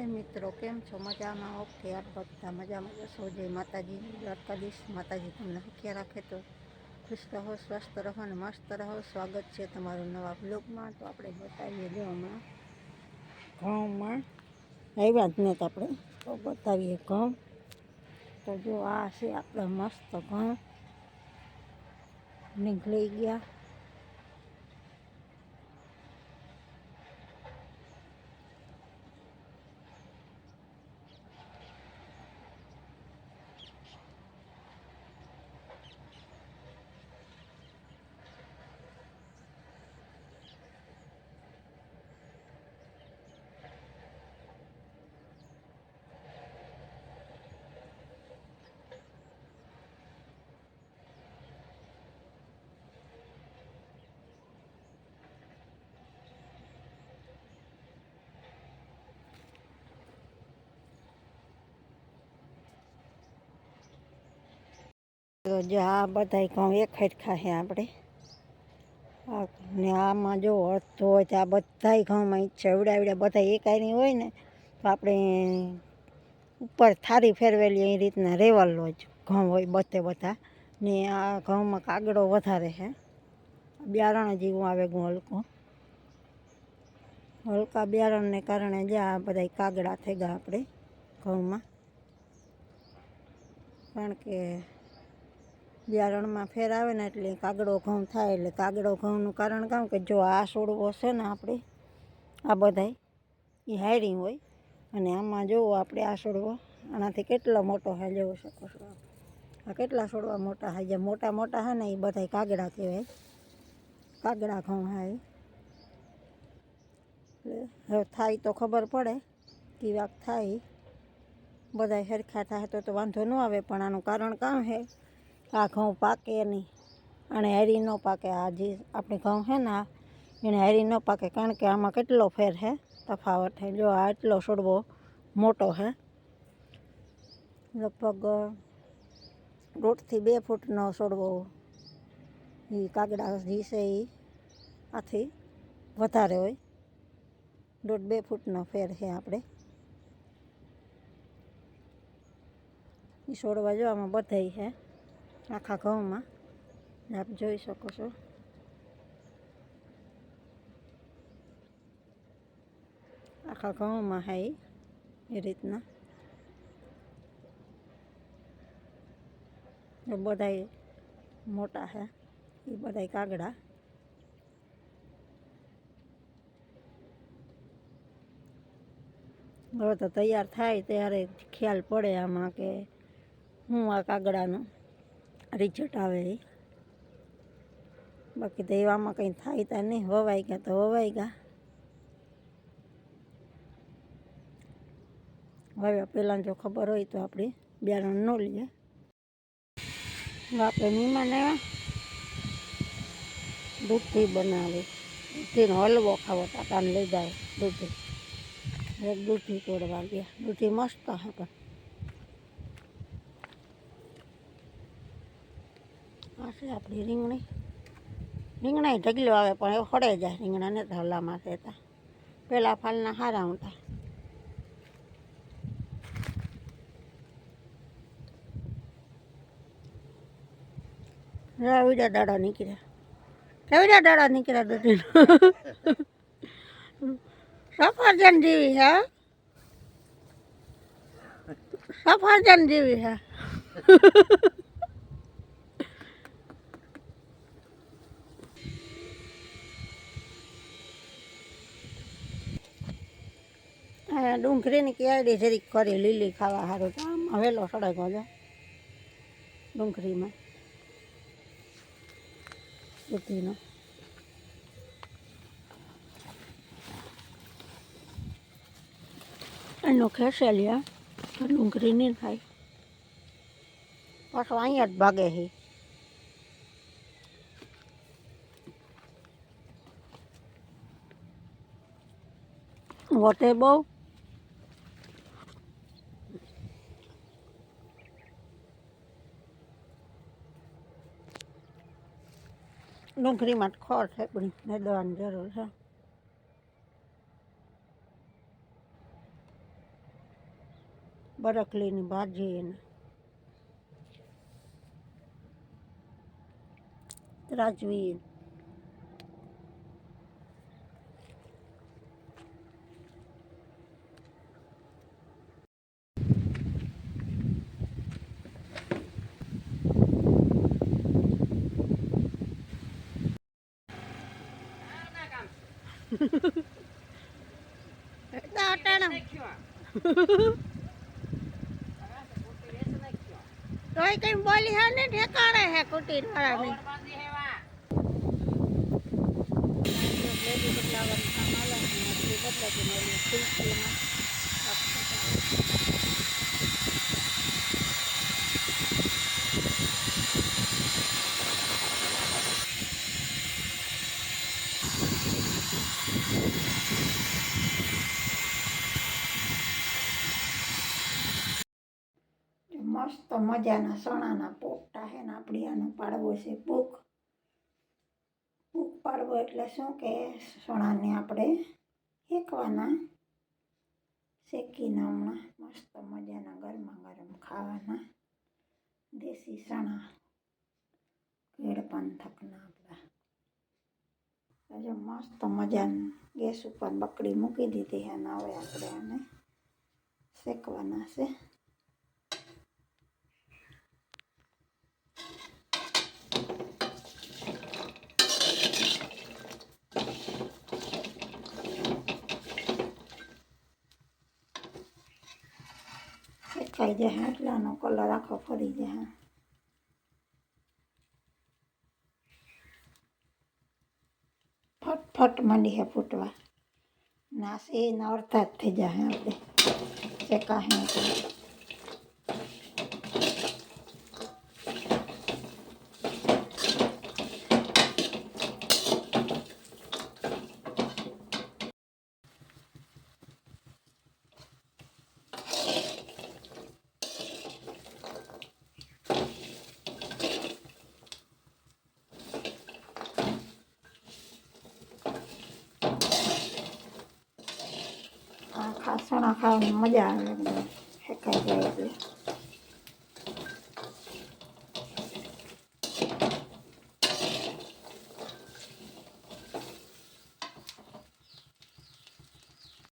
હાય મિત્રો, કેમ છો? મજામાં? ઓકે, આપ બધા મજામાં જશો જય માતાજી દ્વારકાધીશ. માતાજી, તમને સુખ્યા રાખે તો ખુશ રહો, સ્વસ્થ રહો અને મસ્ત રહો. સ્વાગત છે તમારું નવા બ્લોગમાં. તો આપણે બતાવીએ જો હમણાં ઘઉંમાં આવ્યા જ નથી આપણે. તો બતાવીએ ઘઉં તો જો આ છે આપણા મસ્ત ઘઉં નીકળી ગયા તો જો આ બધા ઘઉં એક હરખા છે આપણે ને આમાં જો અડધો હોય તો આ બધા ઘઉંમાં ઈચ્છા એવડા બધા એકાયની હોય ને, તો આપણે ઉપર થારી ફેરવેલી એ રીતના રહેવાલો જ ઘઉં હોય બધે બધા ને આ ઘઉંમાં કાગડો વધારે છે બિયારણ જેવું આવે ગું હલકું. હલકા બિયારણને કારણે જે આ બધા કાગડા થઈ ગયા આપણે ઘઉંમાં. કારણ કે બિયારણમાં ફેર આવે ને એટલે કાગડો ઘઉં થાય એટલે કાગડો ઘઉંનું કારણ કામ કે જો આ છોડવો છે ને આપણે, આ બધાય એ હાયરિંગ હોય. અને આમાં જોવો આપણે આ છોડવો આનાથી કેટલો મોટો છે જોઈ શકો છો આ કેટલા છોડવા મોટા હાય, જે મોટા મોટા છે ને એ બધાય કાગડા કહેવાય. કાગડા ઘઉં હાય. એટલે હવે થાય તો ખબર પડે કે વાક થાય. બધા સરખા થાય તો વાંધો ન આવે, પણ આનું કારણ કામ છે આ ઘઉં પાકે નહીં. અને હેરી ન પાકે. આ જે આપણે ઘઉં છે ને, એને હેરી ન પાકે. કારણ કે આમાં કેટલો ફેર છે? તફાવત છે. જો આ એટલો છોડવો મોટો છે, લગભગ દોઢથી બે ફૂટનો છોડવો એ કાગડા જે છે એ આથી વધારે હોય. દોઢ બે ફૂટનો ફેર છે આપણે. એ છોડવા જો આમાં બધાય છે. આખા ઘઉંમાં. આપ જોઈ શકો છો. આખા ઘઉંમાં હે એ રીતના. એ બધાય મોટા હે એ બધાય કાગડા. હવે તો તૈયાર થાય ત્યારે ખ્યાલ પડે આમાં કે હું આ કાગડાનો રિઝલ્ટ આવે બાકી તો એવામાં કંઈ થાય તા નહીં વવાઈ ગયા તો વવાઈ ગયા. હવે પહેલાં જો ખબર હોય તો આપણે બિયારણ ન લઈએ. આપણે મહેમાન આવ્યા દૂધથી બનાવે દૂધીનો હલવો ખાવો ટાટાને લઈ જાય દૂધી. દૂધી તોડવા ગયા. દૂધી મસ્ત છે આ આપણી રીંગણી. રીંગણા ઢગલો આવે, પણ એ ખડે જાય. રીંગણા ને ધવલામાં થતા પેલા ફાલના હારા ઊંટા રવિડા દાડા નીકળ્યા. રવિડા દાડા નીકળ્યા દૂધીનો સફરજન જેવી હે. સફરજન જેવી હે. ડુંગળીની ક્યારી જરીક કરી લીલી ખાવા સારું તો આમાં વહેલો સડે જો ડુંગળીમાં. દૂધીનો એનો ખેસેલિયા તો ડુંગળી નહીં થાય. પાછો અહીંયા જ ભાગે છે વટે બહુ ડુંગળીમાં ખોર છે પણ ને દવાની જરૂર છે. બરકલીની ભાજી ને. રાજવી તોય કઈ બોલી હે ને ઠેકાણે હે કુટીર વાળાની બદલાવાનું કામ એટલે બદલાતી મળી ખુલતીમાં મસ્ત મજાના સણાના પોપટા છે ને આપણી આનો પાડવો છે ભૂખ. ભૂખ પાડવો એટલે શું કે સણાને આપણે શેકવાના. શેકીને હમણાં મસ્ત મજાના ગરમા ગરમ ખાવાના. દેશી સણા. કેળ પંથકના આપણા. હજુ મસ્ત મજાનું ગેસ ઉપર બકડી મૂકી દીધી અને હવે આપણે આને શેકવાના છે. શેકાઈ જાય એટલાનો કલર આખો ફરી જાય ફટફટ મંડી હે ફૂટવા નાસ એ નવરતા જ થઈ જાય આપણે શેકા હે ખાસણા ખાવાની મજા આવે શેકાઈ જાય એટલે